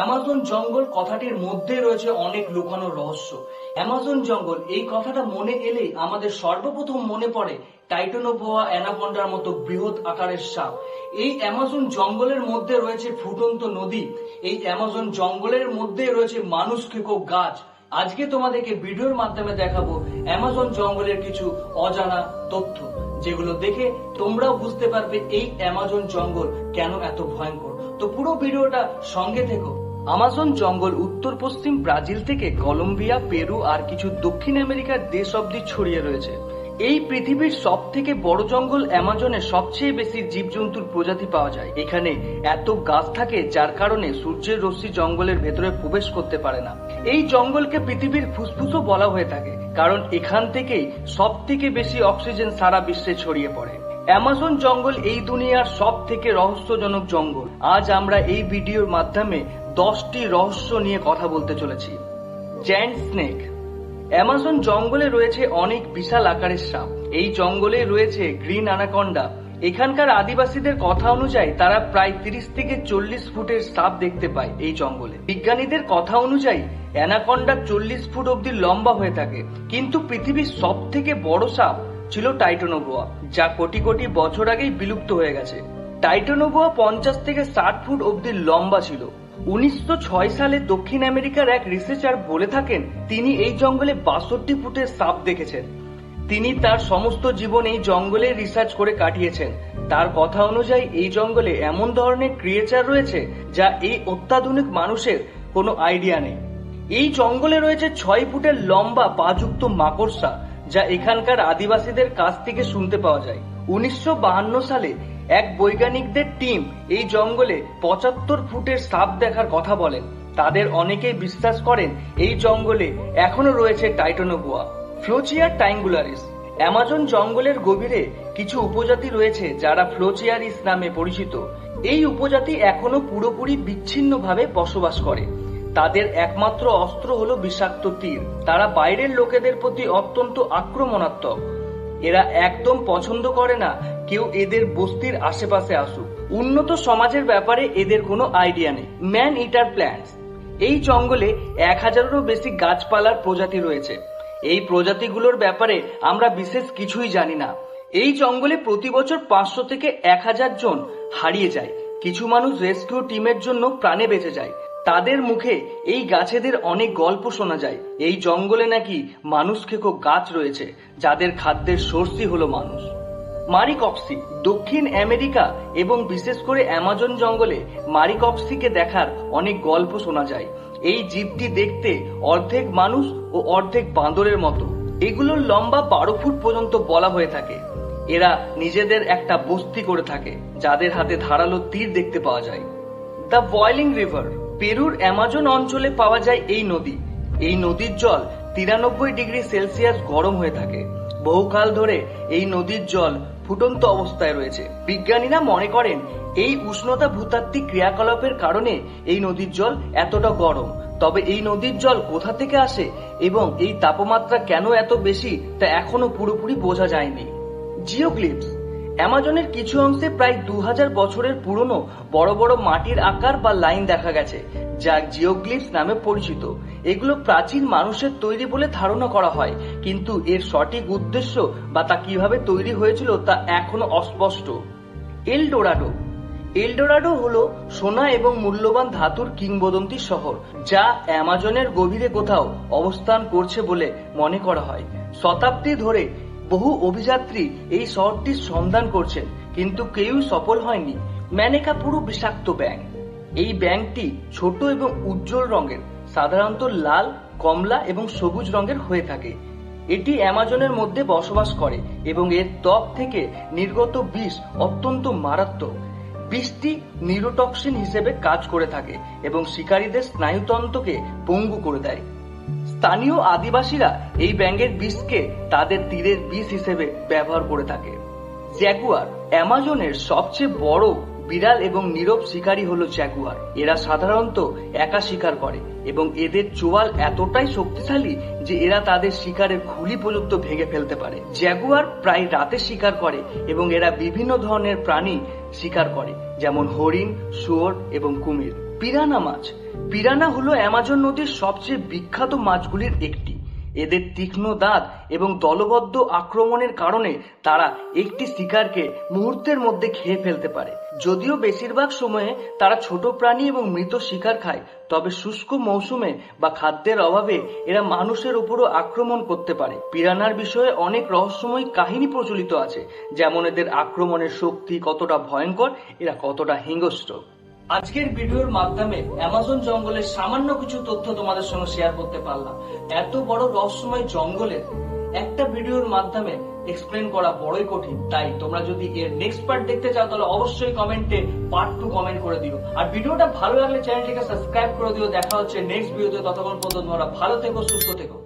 Amazon জঙ্গল কথাটির মধ্যে রয়েছে অনেক লুকানো রহস্য। অ্যামাজন জঙ্গল, এই কথাটা মনে এলেই আমাদের সর্বপ্রথম মনে পড়ে টাইটানোভোয়া অ্যানাকন্ডার মতো বৃহৎ আকারের সাপ। এই অ্যামাজন জঙ্গলের মধ্যে রয়েছে ফুটন্ত নদী। এই অ্যামাজন জঙ্গলের মধ্যে রয়েছে মানুষ খেকো গাছ। আজকে তোমাদেরকে ভিডিওর মাধ্যমে দেখাবো অ্যামাজন জঙ্গলের কিছু অজানা তথ্য, যেগুলো দেখে তোমরাও বুঝতে পারবে এই অ্যামাজন জঙ্গল কেন এত ভয়ঙ্কর। তো পুরো ভিডিওটা সঙ্গে থেকো। আমাজন জঙ্গল উত্তর পশ্চিম ব্রাজিল থেকে কলম্বিয়া, পেরু আর কিছু দক্ষিণ আমেরিকার দেশ অব্দি ছড়িয়ে রয়েছে। এই পৃথিবীর সব থেকে বড় জঙ্গল অ্যামাজনে সবচেয়ে বেশি জীবজন্তুর প্রজাতি পাওয়া যায়। এখানে এত গাছ থাকে যার কারণে সূর্যের রশ্মি জঙ্গলের ভেতরে প্রবেশ করতে পারে না। এই জঙ্গলকে পৃথিবীর ফুসফুসও বলা হয়ে থাকে, কারণ এখান থেকেই সব থেকে বেশি অক্সিজেন সারা বিশ্বে ছড়িয়ে পড়ে। অ্যামাজন জঙ্গল এই দুনিয়ার সব থেকে রহস্যজনক জঙ্গল। আজ আমরা এই ভিডিওর মাধ্যমে দশটি রহস্য নিয়ে কথা বলতে চলেছি। জ্যান্ট স্নেক। অ্যামাজন জঙ্গলে রয়েছে অনেক বিশাল আকারের সাপ। এই জঙ্গলে রয়েছে গ্রিন অ্যানাকন্ডা। এখানকার আদিবাসীদের কথা অনুযায়ী তারা প্রায় তিরিশ থেকে চল্লিশ ফুটের সাপ দেখতে পায় এই জঙ্গলে। বিজ্ঞানীদের কথা অনুযায়ী অ্যানাকন্ডা চল্লিশ ফুট অব্দি লম্বা হয়ে থাকে। কিন্তু পৃথিবীর সব থেকে বড় সাপ ছিল টাইটানোবোয়া যা কোটি কোটি বছর আগেই বিলুপ্ত হয়ে গেছে। টাইটানোবোয়া পঞ্চাশ থেকে ষাট ফুট অব্দি লম্বা ছিল। উনিশশো সালে দক্ষিণ আমেরিকার এক রিসার্চার বলে থাকেন, তিনি এই জঙ্গলে বাষট্টি ফুটের সাপ দেখেছেন। তিনি তার সমস্ত জীবন এই জঙ্গলে রিসার্চ করে কাটিয়েছেন। তার কথা অনুযায়ী, এই জঙ্গলে এমন ধরনের ক্রিয়েচার রয়েছে যা এই অত্যাধুনিক মানুষের কোনো আইডিয়া নেই। এই জঙ্গলে রয়েছে ছয় ফুটের লম্বা পাযুক্ত মাকড়সা, যা এখানকার আদিবাসীদের কাছ থেকে শুনতে পাওয়া যায়। উনিশশো সালে এক বৈজ্ঞানিকদের টিম এই জঙ্গলে পঁচাত্তর ফুটের সাপ দেখার কথা বলেন। তাদের অনেকেই বিশ্বাস করেন এই জঙ্গলে এখনও রয়েছে টাইটানোবোয়া ফ্লোচিয়ার টাইঙ্গুলারিস। অ্যামাজন জঙ্গলের গভীরে কিছু উপজাতি রয়েছে যারা ফ্লোচিয়ারিস নামে পরিচিত। এই উপজাতি এখনও পুরোপুরি বিচ্ছিন্নভাবে বসবাস করে। তাদের একমাত্র অস্ত্র হলো বিষাক্ত তীর। তারা বাইরের লোকেদের প্রতি অত্যন্ত আক্রমণাত্মক। এরা একদম পছন্দ করে না কেউ এদের বস্তির আশেপাশে আসুক। উন্নত সমাজের ব্যাপারে এদের কোনো আইডিয়া নেই। Man eater plants. এই জঙ্গলে এক হাজারেরও বেশি গাছপালার প্রজাতি রয়েছে। এই প্রজাতিগুলোর ব্যাপারে আমরা বিশেষ কিছুই জানি না। এই জঙ্গলে প্রতি বছর পাঁচশো থেকে এক হাজার জন হারিয়ে যায়। কিছু মানুষ রেস্কিউ টিমের জন্য প্রাণে বেঁচে যায়। তাদের মুখে এই গাছেদের অনেক গল্প শোনা যায়। এই জঙ্গলে নাকি মানুষ খেকো গাছ রয়েছে, যাদের খাদ্যের সোর্সই হলো মানুষ। মারিকপসি দক্ষিণ আমেরিকা এবং বিশেষ করে অ্যামাজন জঙ্গলে মারিকপসিকে দেখার অনেক গল্প শোনা যায়। এই জীবটি দেখতে অর্ধেক মানুষ ও অর্ধেক বাঁদরের মতো। এগুলোর লম্বা বারো ফুট পর্যন্ত বলা হয়ে থাকে। এরা নিজেদের একটা বস্তি করে থাকে, যাদের হাতে ধারালো তীর দেখতে পাওয়া যায়। দ্য বয়লিং রিভার, পেরুর অ্যামাজন অঞ্চলে পাওয়া যায় এই নদী। এই নদীর জল তিরানব্বই ডিগ্রি সেলসিয়াস গরম হয়ে থাকে। বহুকাল ধরে এই নদীর জল ফুটন্ত অবস্থায় রয়েছে। বিজ্ঞানীরা মনে করেন, এই উষ্ণতা ভূতাত্ত্বিক ক্রিয়াকলাপের কারণে এই নদীর জল এতটা গরম। তবে এই নদীর জল কোথা থেকে আসে এবং এই তাপমাত্রা কেন এত বেশি তা এখনও পুরোপুরি বোঝা যায়নি। জিওগ্লিপস অ্যামাজনের কিছু অংশে প্রায় দুই হাজার বছরের পুরনো বড় বড় মাটির আকার বা লাইন দেখা গেছে, যা জিওগ্লিপস নামে পরিচিত। এগুলো প্রাচীন মানুষের তৈরি বলে ধারণা করা হয়, কিন্তু এর সঠিক উদ্দেশ্য বা তা কীভাবে তৈরি হয়েছিল তা এখনও অস্পষ্ট। এলডোরাডো। এলডোরাডো হলো সোনা এবং মূল্যবান ধাতুর কিংবদন্তি শহর, যা অ্যামাজনের গভীরে কোথাও অবস্থান করছে বলে মনে করা হয়। শতাব্দী ধরে বহু অভিযাত্রী এই শহরটির সন্ধান করছেন, কিন্তু কেউ সফল হয়নি। ম্যানেকা পুরো বিষাক্ত ব্যাং এই ব্যাংকটি ছোট এবং উজ্জ্বল রঙের, সাধারণত লাল, কমলা এবং সবুজ রঙের হয়ে থাকে। এটি অ্যামাজনের মধ্যে বসবাস করে এবং এর ত্বক থেকে নির্গত বিষ অত্যন্ত মারাত্মক। বিষটি নিউরোটক্সিন হিসেবে কাজ করে থাকে এবং শিকারীদের স্নায়ুতন্ত্রকে পঙ্গু করে দেয়। স্থানীয় আদিবাসীরা এই ব্যাঙের বিষকে তাদের তীরের বিষ হিসেবে ব্যবহার করে থাকে। জ্যাগুয়ার অ্যামাজনের সবচেয়ে বড়, বিড়াল এবং নীরব শিকারী হলো জ্যাগুয়ার। এরা সাধারণত একা শিকার করে এবং এদের চোয়াল এতটাই শক্তিশালী যে এরা তাদের শিকারের খুলি পর্যন্ত ভেঙে ফেলতে পারে। জ্যাগুয়ার প্রায় রাতে শিকার করে এবং এরা বিভিন্ন ধরনের প্রাণী শিকার করে, যেমন হরিণ, শুয়োর এবং কুমির। পিরানা মাছ। পিরানা হলো অ্যামাজন নদীর সবচেয়ে বিখ্যাত মাছগুলির একটি। এদের তীক্ষ্ণ দাঁত এবং দলবদ্ধ আক্রমণের কারণে তারা একটি শিকারকে মুহূর্তের মধ্যে খেয়ে ফেলতে পারে। যদিও বেশিরভাগ সময়ে তারা ছোট প্রাণী এবং মৃত শিকার খায়, তবে শুষ্ক মৌসুমে বা খাদ্যের অভাবে এরা মানুষের উপরও আক্রমণ করতে পারে। পিরানার বিষয়ে অনেক রহস্যময় কাহিনী প্রচলিত আছে, যেমন এদের আক্রমণের শক্তি কতটা ভয়ঙ্কর, এরা কতটা হিংস্র। আজকের ভিডিওর মাধ্যমে অ্যামাজন জঙ্গলের সামান্য কিছু তথ্য তোমাদের সঙ্গে শেয়ার করতে পারলাম। এত বড় রহস্যময় জঙ্গলের একটা ভিডিওর মাধ্যমে এক্সপ্লেন করা বড়ই কঠিন। তাই তোমরা যদি এর নেক্সট পার্ট দেখতে চাও, তাহলে অবশ্যই কমেন্টে পার্ট টু কমেন্ট করে দিও। আর ভিডিওটা ভালো লাগলে চ্যানেলটিকে সাবস্ক্রাইব করে দিও। দেখা হচ্ছে নেক্সট ভিডিওতে ততক্ষণ পর্যন্ত তোমরা ভালো থেকো, সুস্থ থেকো।